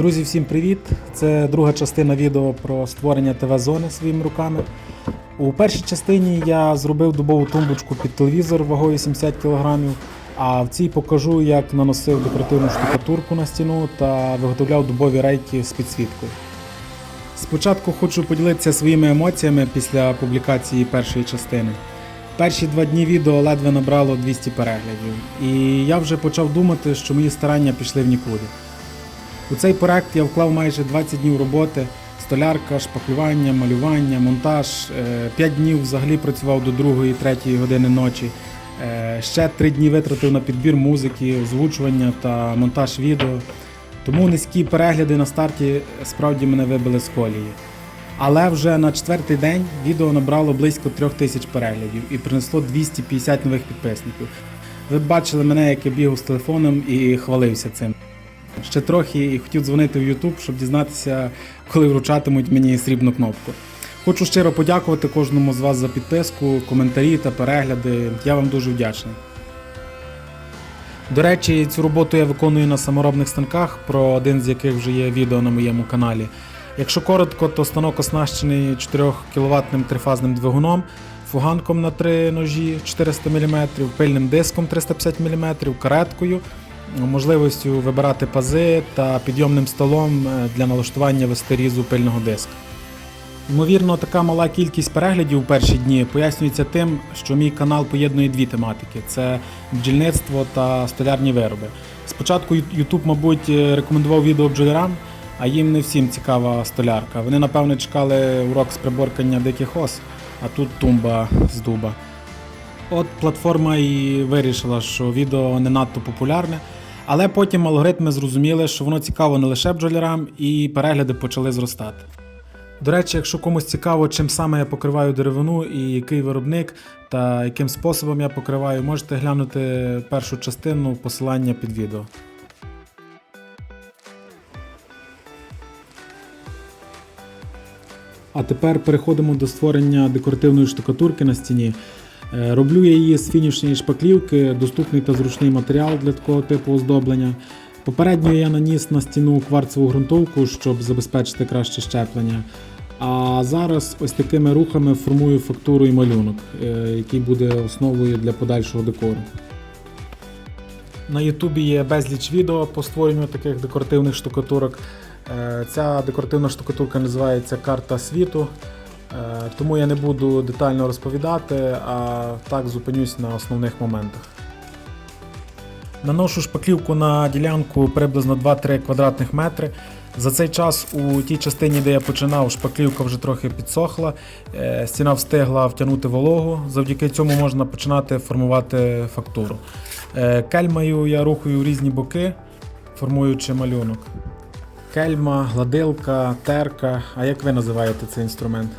Друзі, всім привіт! Це друга частина відео про створення ТВ-зони своїми руками. У першій частині я зробив дубову тумбочку під телевізор вагою 70 кг, а в цій покажу, як наносив декоративну штукатурку на стіну та виготовляв дубові рейки з підсвіткою. Спочатку хочу поділитися своїми емоціями після публікації першої частини. Перші два дні відео ледве набрало 200 переглядів, і я вже почав думати, що мої старання пішли в нікуди. У цей проект я вклав майже 20 днів роботи: столярка, шпаклювання, малювання, монтаж. 5 днів взагалі працював до 2-3 години ночі. Е, Ще 3 дні витратив на підбір музики, озвучування та монтаж відео. Тому низькі перегляди на старті справді мене вибили з колії. Але вже на четвертий день відео набрало близько трьох тисяч переглядів і принесло 250 нових підписників. Ви бачили мене, як я бігав з телефоном і хвалився цим. Ще трохи і хотів дзвонити в YouTube, щоб дізнатися, коли вручатимуть мені срібну кнопку. Хочу щиро подякувати кожному з вас за підписку, коментарі та перегляди. Я вам дуже вдячний. До речі, цю роботу я виконую на саморобних станках, про один з яких вже є відео на моєму каналі. Якщо коротко, то станок оснащений 4 кВт трифазним двигуном, фуганком на 3 ножі 400 мм, пильним диском 350 мм, кареткою, можливістю вибирати пази та підйомним столом е, для налаштування вестерізу пильного диска. Ймовірно, така мала кількість переглядів у перші дні пояснюється тим, що мій канал поєднує дві тематики: це бджільництво та столярні вироби. Спочатку YouTube, мабуть, рекомендував відео бджолярам, а їм не всім цікава столярка. Вони, напевне, чекали урок з приборкання диких ос, а тут тумба з дуба. От платформа і вирішила, що відео не надто популярне, але потім алгоритми зрозуміли, що воно цікаво не лише бджолярам, і перегляди почали зростати. До речі, якщо комусь цікаво, чим саме я покриваю деревину і який виробник та яким способом я покриваю, можете глянути першу частину посилання під відео. А тепер переходимо до створення декоративної штукатурки на стіні. Е, Роблю я її з фінішної шпаклівки, доступний та зручний матеріал для такого типу оздоблення. Попередньо я наніс на стіну кварцеву ґрунтовку, щоб забезпечити краще щеплення. А зараз ось такими рухами формую фактуру і малюнок, е, який буде основою для подальшого декору. На Ютубі є безліч відео по створенню таких декоративних штукатурок. Е, Ця декоративна штукатурка називається Карта світу. Е, Тому я не буду детально розповідати, а так зупинюсь на основних моментах. Наношу шпаклівку на ділянку приблизно 2-3 квадратних метри. За цей час у тій частині, де я починав, шпаклівка вже трохи підсохла, е, стіна встигла втягнути вологу. Завдяки цьому можна починати формувати фактуру. Е, Кельмою я рухаю в різні боки, формуючи малюнок. Кельма, гладилка, терка. А як ви називаєте цей інструмент?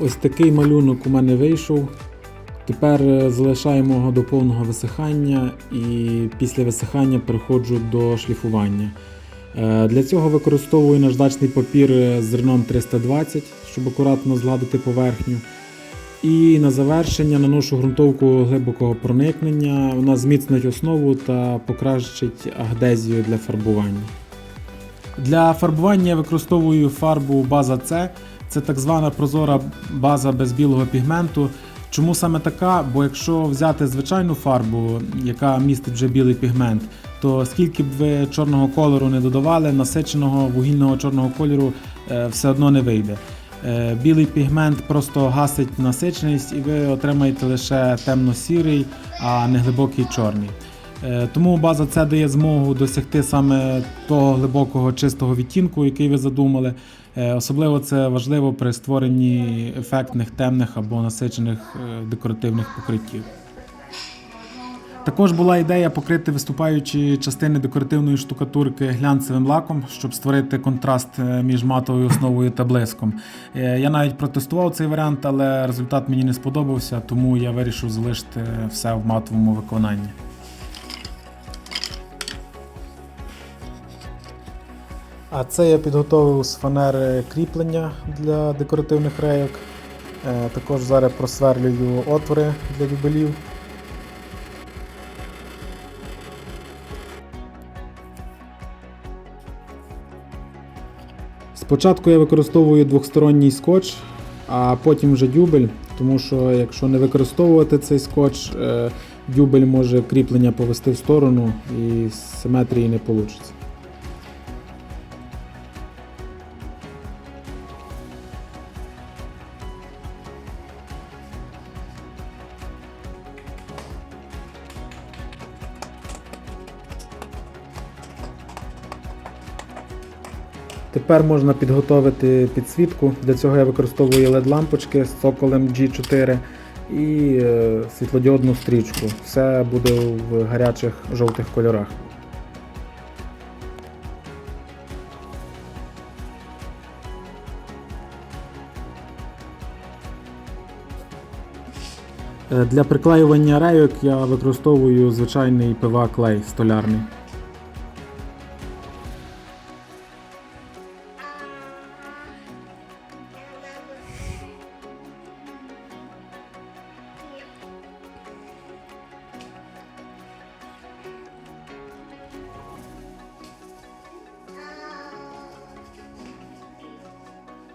Ось такий малюнок у мене вийшов. Тепер е, залишаємо його до повного висихання і після висихання переходжу до шліфування. Е, Для цього використовую наждачний папір з зерном 320, щоб акуратно згладити поверхню. І на завершення наношу ґрунтовку глибокого проникнення. Вона зміцнить основу та покращить ахдезію для фарбування. Для фарбування я використовую фарбу база С. Це так звана прозора база без білого пігменту. Чому саме така? Бо якщо взяти звичайну фарбу, яка містить вже білий пігмент, то скільки б ви чорного кольору не додавали, насиченого вугільного чорного кольору е, все одно не вийде. Е, Білий пігмент просто гасить насиченість і ви отримаєте лише темно-сірий, а не глибокий чорний. Е, Тому база С дає змогу досягти саме того глибокого чистого відтінку, який ви задумали. Е, Особливо це важливо при створенні ефектних темних або насичених е, декоративних покриттів. Також була ідея покрити виступаючі частини декоративної штукатурки глянцевим лаком, щоб створити контраст між матовою основою та блиском. Я навіть протестував цей варіант, але результат мені не сподобався, тому я вирішив залишити все в матовому виконанні. А це я підготовив з фанери кріплення для декоративних рейок. Е, також зараз просверлюю отвори для дюбелів. Спочатку я використовую двохсторонній скотч, а потім вже дюбель, тому що якщо не використовувати цей скотч, е, дюбель може кріплення повести в сторону і симетрії не вийде. Тепер можна підготовити підсвітку. Для цього я використовую LED-лампочки з цоколем G4 і е, світлодіодну стрічку. Все буде в гарячих жовтих кольорах. Е, Для приклеювання рейок я використовую звичайний ПВА клей столярний.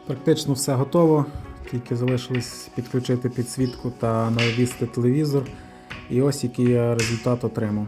Практично все готово, тільки залишилось підключити підсвітку та навісти телевізор. І ось який я результат отримав.